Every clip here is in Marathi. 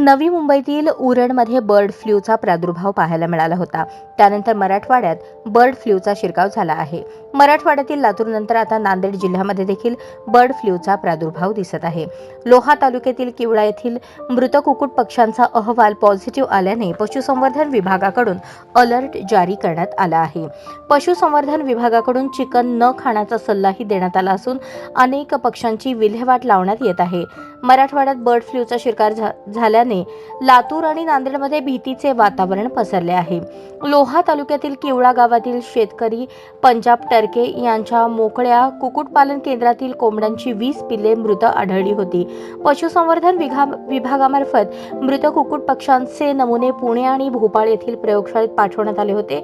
नवी मुंबईतील उरणमध्ये बर्ड फ्लूचा प्रादुर्भाव पाहायला मिळाला होता. त्यानंतर मराठवाड्यात बर्ड फ्लूचा शिरकाव झाला आहे. मराठवाड्यातील लातूरनंतर आता नांदेड जिल्ह्यामध्ये देखील बर्ड फ्लूचा प्रादुर्भाव दिसत आहे. लोहा तालुक्यातील किवळा येथील मृत कुकुट पक्ष्यांचा अहवाल पॉझिटिव्ह आल्याने पशुसंवर्धन विभागाकडून अलर्ट जारी करण्यात आला आहे. पशुसंवर्धन विभागाकडून चिकन न खाण्याचा सल्लाही देण्यात आला असून अनेक पक्ष्यांची विल्हेवाट लावण्यात येत आहे. मराठवाड्यात बर्ड फ्लूचा शिरकार झा- झाल्याने लातूर आणि नांदेडमध्ये भीतीचे वातावरण पसरले आहे. लोहा तालुक्यातील किवळा गावातील शेतकरी पंजाब टर्के यांच्या मोकळ्या कुक्कुटपालन केंद्रातील कोंबड्यांची वीस पिल्ले मृत आढळली होती. पशुसंवर्धन विघा विभागामार्फत मृत कुक्कुट पक्ष्यांचे नमुने पुणे आणि भोपाळ येथील प्रयोगशाळेत पाठवण्यात आले होते.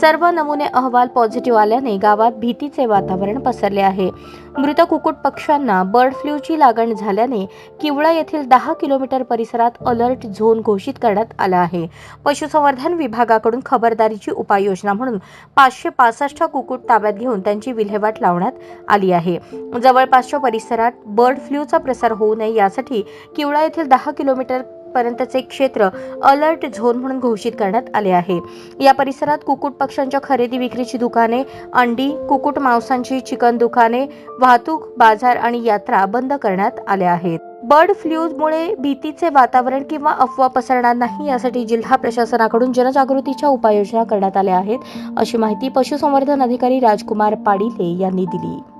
सर्व नमुने अहवाल पॉझिटिव्ह आल्याने गावात भीतीचे वातावरण पसरले आहे. मृत कुक्कुट पक्ष्यांना बर्ड फ्लूची लागण झाल्याने किवळा येथील दहा किलोमीटर परिसरात अलर्ट झोन घोषित करण्यात आला आहे. पशुसंवर्धन विभागाकडून खबरदारीची उपाययोजना म्हणून पाचशे पासष्ट कुक्कुट ताब्यात घेऊन त्यांची विल्हेवाट लावण्यात आली आहे. जवळपासच्या परिसरात बर्ड फ्लूचा प्रसार होऊ नये यासाठी किवळा येथील दहा किलोमीटर पर्यंतचे क्षेत्र अलर्ट झोन म्हणून घोषित करण्यात आले आहे. या परिसरात कुक्कुट पक्ष्यांच्या खरेदी विक्रीची दुकाने अंडी कुक्कुट मांसांची चिकन दुकाने वाहतूक बाजार आणि यात्रा बंद करण्यात आल्या आहेत. बर्ड फ्लूमुळे भीतीचे वातावरण किंवा अफवा पसरणार नाही यासाठी जिल्हा प्रशासनाकडून जनजागृतीच्या उपाययोजना करण्यात आल्या आहेत. अशी माहिती पशुसंवर्धन अधिकारी राजकुमार पाडिले यांनी दिली.